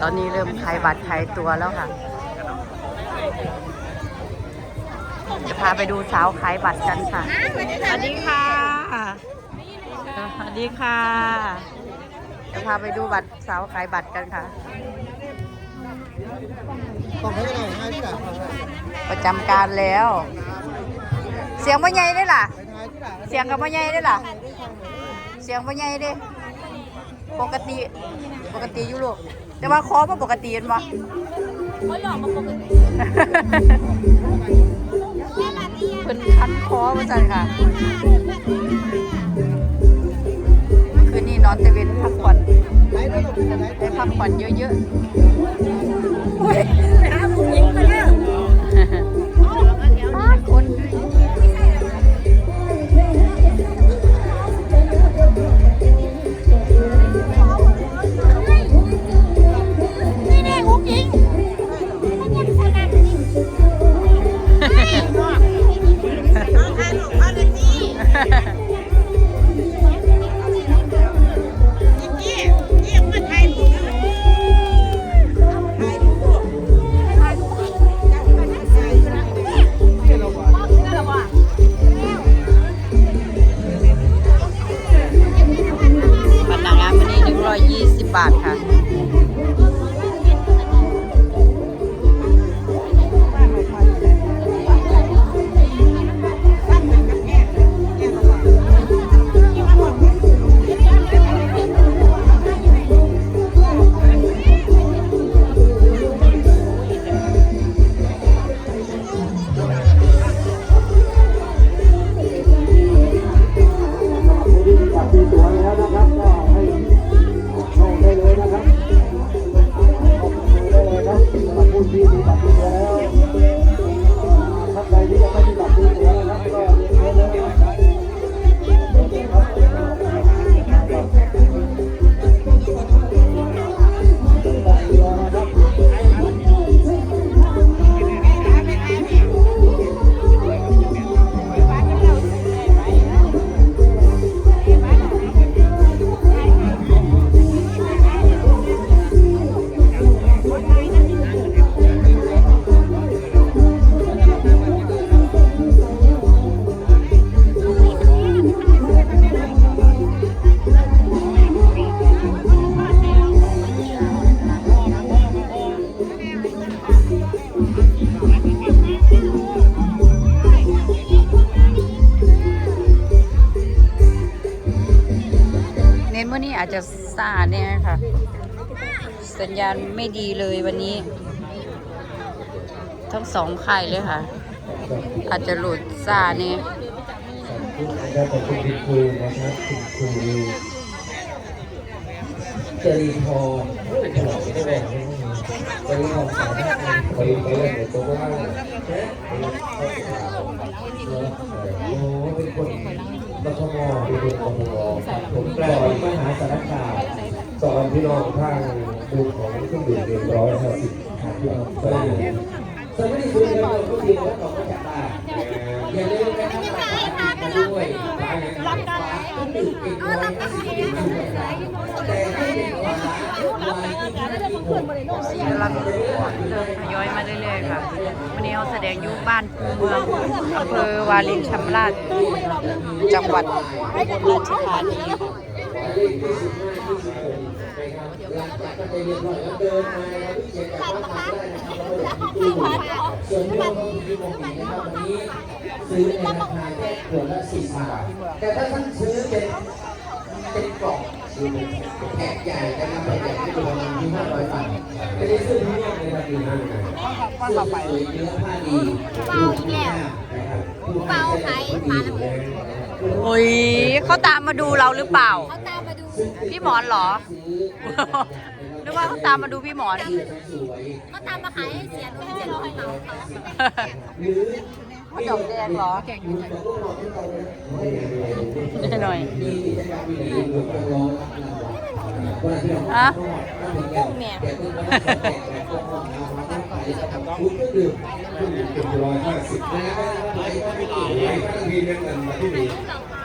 ตอนนี้เริ่มขายบัตรขายตัวแล้วค่ะ จะพาไปดูสาวขายบัตรกันค่ะ สวัสดีค่ะ สวัสดีค่ะ จะพาไปดูบัตรสาวขายบัตรกันค่ะของให้หน่อยให้ที่หลังประจำการแล้ว เสียงพ่อใหญ่ได้ล่ะไปท้ายที่หลังเสียงกับพ่อใหญ่ได้ล่ะ เสียงพ่อใหญ่เด้ปกติ ปกติอยู่ลูก แต่ว่าคอมาปกติเห็นบ่เขาหลอกมาปกติเป็นคันคอมาจันค่ะ คืนนี้นอนตะเวนพักผ่อนได้พักผ่อนเยอะไอาจจะซาเนี่ยค่ะ สัญญาณไม่ดีเลยวันนี้ ทั้งสองค่ายเลยค่ะ อาจจะหลุดซาเนี่ยได้ขอบคุณคุณครูนะครับคุณครูจรีพรเป็นหลอกได้บอกจรีพรสามารถไปไปเล่นในตัวว่าโอ้ เป็นคนกทมเป็นคนกทมผมแปลมหาสารคามสอนพี่น้องทางดูของเครื่องดื่มเรียบร้อยห้าสิบพี่น้องก็ได้สวัสดีคุณครับก็ดีแล้วต่อมาจากบ้านอย่าลืมนะครับมาด้วยรับกันด้วยห้าสิบดื่มด้วยแต่ให้เป็นวาระวาระ ที่ผมกำลังเริ่มทยอยมาเรื่อยๆค่ะ วันนี้เราแสดงอยู่บ้านภูเมืองอำเภอวารินชำราบจังหวัดอุบลราชธานีหลังนี้เดินมาแล้วที่เชียงรายก็ทำได้นะครับส่วนที่เราที่เห็นนะครับวันนี้ซื้อในราคาขวดละสิบบาทแต่ถ้าท่านซื้อเป็นเป็นกล่อง ซื้อเป็นแพ็คใหญ่นะครับแพ็คใหญ่ที่ประมาณที่ห้าร้อยบาทไม่ได้ซื้อที่นี่ในราคาห้าร้อยเสื้อสวยเนื้อผ้าดีรูปงามนะครับผู้ให้ใช้ผู้ดีโอ้ยเขาตามมาดูเราหรือเปล่า เขาตามมาดู พี่หมอนเหรอนึกว่าเขาตามมาดูพี่หมอนเขาตามมาขายให้เสียด้วยเจ็ดร้อยเหมาเขาเขาดอกแดงเหรอนิดหน่อยอะกุ้งเนี่ย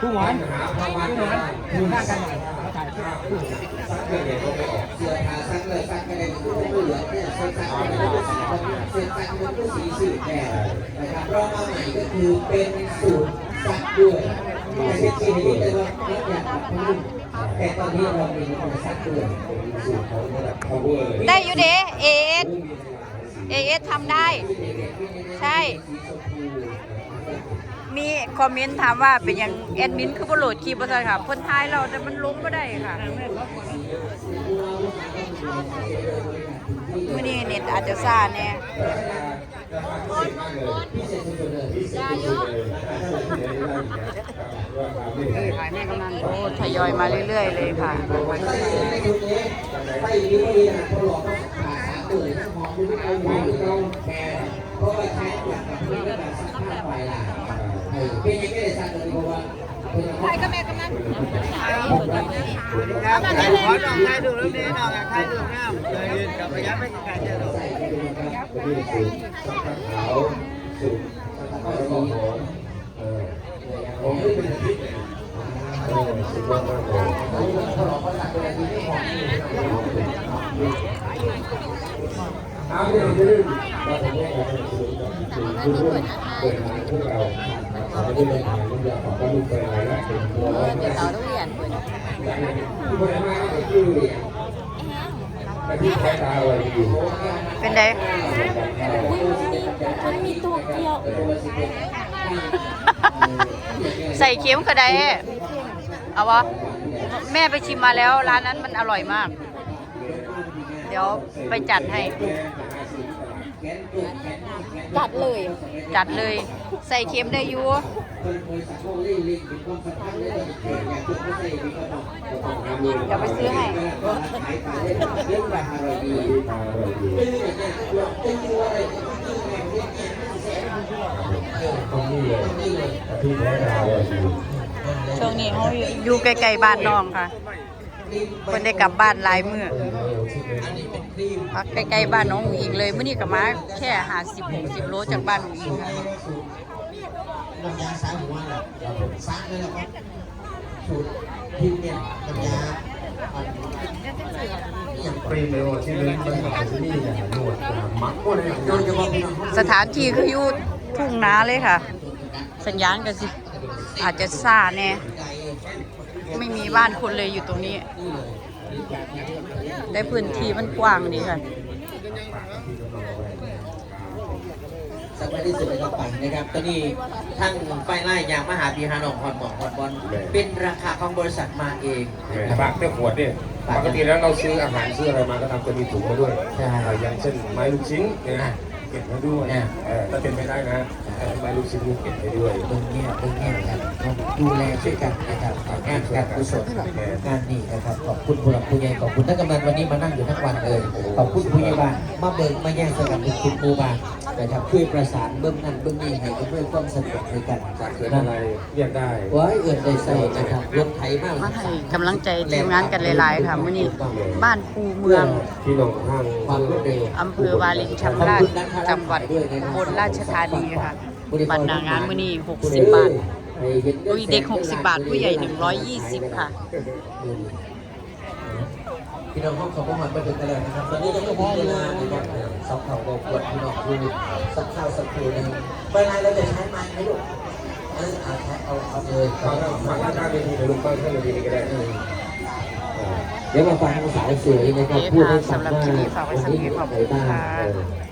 ผู้หวานหาผู้หวานผู้หวานอยู่หน้ากันหน่อยถ่ายภาพเสื้อผ้าซักเลยซักไม่ได้ซ็นสัญญาเซ็นสัญญาเป็นผู้สีสื่อแทนนะครั รอบมาใหม่ก็คือเป็นสูตรสักด้วยแต่เป็นสีนี้แต่ว่าไม่อยากแบบนุ่มแต่ตอนนี้เรามีคนสักด้วยสูตรเขาแบบ power ได้อยู่เด้เอสเอสทำได้ ใช่ มีคอมเมนต์ถามว่าเป็นยังแอดมินคือบ่โหลดคลิปบ่ทันค่ะคนไทยเราแต่มันลงบ่ได้ค่ะมือนี้เน็ตอาจจะซ่าแน่ พิเศษสุดๆเลยพิเศษสุดๆเลยโอ้ทยอยมาเรื่อยๆเลยค่ะใส่ในชุดนี้ใส่ดีก็ดีนะพอหลอกก็ขาสามตัวเลยหอมดูเอาหอมดูเอาแค่เพราะว่าใช้หลักกับเพื่อนแบบสักผ้าไฟล่ะเออเป็นยังไงได้สักเลยเพราะว่าเพื่อนใครก็แม่กำนันครับใครขอน้องใครดูแล้วนี่น้องใครดูงามเลยยืนกับพยับไปไกลเจอใส่ไปดูนะครับ ไปดูสูตรสักขาวสูตรสักผ้าขาวหอมเออหอมไม่เป็นพิษเออสุดยอดมากเลยพอหลอกสักตัวนี้ไม่หอมเอาเดี๋ยวจะลืมเราจะแยกกันเป็นสูตรกับสูตรร่วมเปิดทางพวกเราขอให้ได้ทางลูกยาของพ่อลูกไปไหนละเป็นตัวเราเดี๋ยวเราต้องเรียนเพิ่นที่คนมาก็คือ เป็นไดมีตัวเกี่ยว ใส่เค็มก็ได้ เอาวะแม่ไปชิมมาแล้ว ร้านนั้นมันอร่อยมาก เดี๋ยวไปจัดให้ จัดเลย จัดเลย ใส่เค็มได้อยู่เดี๋ยวไปซื้อให้ต้องนี่เลยที่แท้ตาอะไรอยู่ช่วงนี้เขาอยู่ใกล้ๆบ้านน้องค่ะเพิ่นได้กลับบ้านหลายมื้อ พักใกล้ๆบ้านน้องอุ๋งอิงเลยเมื้อนี้ก็มาแค่50 60โลจากบ้านอุ๋งอิงค่ะน้ำยาสายหัวน่ะซักเลยแล้วก็สูตรพิมพ์เนี่ยน้ำยาปรีเมโอที่เล่นมันอร่อย่างหนวดมักพวกนี้โดยสถานที่คืออยู่ทุ่งนาเลยค่ะ สัญญาณก็สิ อาจจะซ่าแน่ไม่มีบ้านคนเลยอยู่ตรงนี้ ได้พื้นที่มันกว้างดีค่ะสำคัญที่สุดในกระปังนะครับตอนนี้ทั้งไฟไล่ยางมหาปีฮานองคอนหมอกคอนบอลเป็นราคาของบริษัทมาเองปากแต่ขวดเนี่ยปกติแล้วเราซื้ออาหารซื้ออะไรมาก็ทำจะมีถุงมาด้วยใช่อย่างเช่นไม้ลูกชิ้นเนี่ย เก็บมาด้วยเออถ้าเป็นไปได้นะไม้ลูกชิ้นเก็บไปด้วยตรงเนี้ยตรงเนี้ยนะครับต้องดูแลช่วยกันนะครับงานการกุศลงานนี้นะครับขอบคุณผู้หลักผู้ใหญ่ขอบคุณท่านกำนันวันนี้มานั่งอยู่ทั้งวันเลยขอบคุณผู้ใหญ่บ้านมาเบิกมาแย่งสกัดเป็นคุณครูบานะครับช่วยประสานเบื้องนั้นเบื้องนี้ให้เพื่อนความสะดวกในการจากเกิดอะไรเรียกได้ไว้เอื่นได้ใส่นะครับรถไถมากมาให้กำลังใจทีมงานกันหลายๆค่ะมื้อนี้บ้านภูเมืองพี่น้องห้างความรวดเร็วอำเภอวาลินชำราบจังหวัดอุบลราชธานีค่ะบัตรหนางานมื้อนี้60 บาทอุ้ยเด็ก 60 บาท ผู้ใหญ่ 120 ค่ะพี่น้องห้องของพวกมันมาถึงกันแล้วนะครับตอนนี้ต้องพิจารณานะครับสองเขาบอกวดพี่น้องคือสักข้าวสักคืนนึงเวลาเราจะใช้ไม้ไหมลูกเออเอาใช้เอาเอาเลยฟังฟังหน้าเวทีในลูกบ้านท่านเวทีนี้ก็ได้เดี๋ยวมาฟังสาวสวยนะครับโอเคค่ะพูดให้ฟังสำหรับว่าคลิปนี้ฝากไว้สักนิดขอบคุณค่ะขอบคุณ